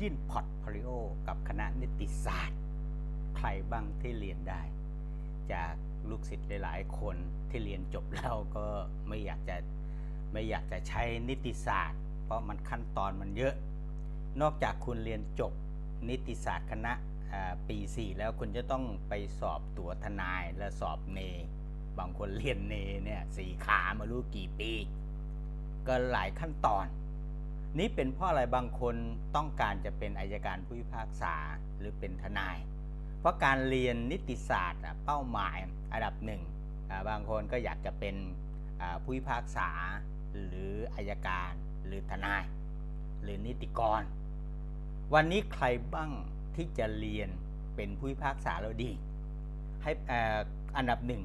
ยื่นพอร์ตโฟลิโอ กับคณะนิติศาสตร์ ใครบ้างที่เรียนได้ จากลูกศิษย์หลายๆ คนที่เรียนจบแล้วก็ไม่อยากจะไม่อยากจะใช้นิติศาสตร์ เพราะมันขั้นตอนมันเยอะ นอกจากคุณเรียนจบนิติศาสตร์คณะปี 4 แล้วคุณจะต้องไปสอบตัวทนายและสอบเน บางคนเรียนเนเนี่ยสี่ขามารู้กี่ปี ก็หลายขั้นตอน นี่เป็นเพราะอะไรบางคนต้องการจะเป็นอายการผู้พิพากษาหรือเป็นทนาย เพราะการเรียนนิติศาสตร์เป้าหมายอันดับหนึ่งบางคนก็อยากจะเป็นผู้พิพากษาหรืออายการหรือทนาย หรือนิติกร วันนี้ใครบ้างที่จะเรียนเป็นผู้พิพากษาแล้วดีให้อันดับหนึ่ง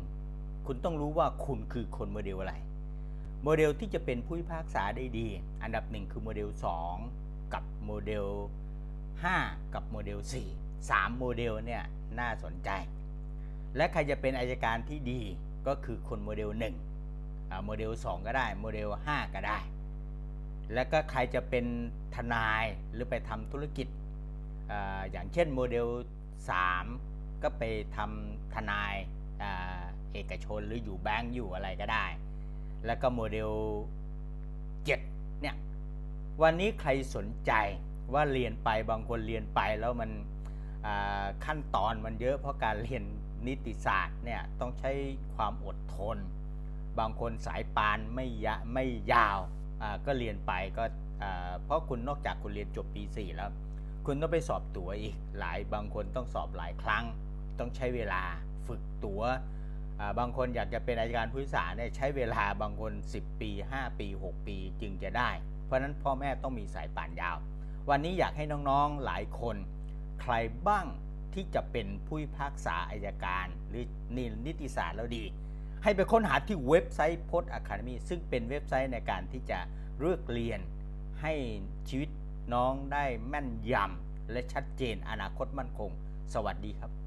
คุณต้องรู้ว่าคุณคือคนโมเดลอะไร โมเดลที่จะเป็นผู้พิพากษาได้ดี อันดับหนึ่งคือโมเดล 2 กับโมเดล 5 กับโมเดล 4 3 โมเดลเนี่ยน่าสนใจ และใครจะเป็นอายการที่ดีก็คือคนโมเดล1อ่าโมเดล 2 ก็ได้โมเดล 5 ก็ได้ แล้วก็ใครจะเป็นทนายหรือไปทำธุรกิจออย่างเช่นโมเดล 3 ก็ไปทำทนายเอกชนหรืออยู่แบงก์อยู่อะไรก็ได้ แล้วก็โมเดล 7 เนี่ย วันนี้ใครสนใจว่าเรียนไปบางคนเรียนไปแล้วมันขั้นตอนมันเยอะเพราะการเรียนนิติศาสตร์เนี่ยต้องใช้ความอดทน บางคนสายปานไม่ยะไม่ยาวก็เรียนไปก็เพราะคุณนอกจากคุณเรียนจบปี 4 แล้ว คุณต้องไปสอบตั๋วอีกหลายบางคนต้องสอบหลายครั้ง ต้องใช้เวลาฝึกตั๋ว บางคนอยากจะเป็นอายการผู้พิพากษาเนี่ยใช้เวลาบางคน 10 ปี 5 ปี 6 ปีจึงจะได้ เพราะนั้นพ่อแม่ต้องมีสายป่านยาว วันนี้อยากให้น้องๆหลายคน ใครบ้างที่จะเป็นผู้พิพากษาอายการ หรือนินิติศาสตร์แล้วดี ให้ไปค้นหาที่เว็บไซต์พจน์อะคาเดมีซึ่งเป็นเว็บไซต์ในการที่จะเลือกเรียน ให้ชีวิตน้องได้แม่นยำและชัดเจนอนาคตมั่นคง สวัสดีครับ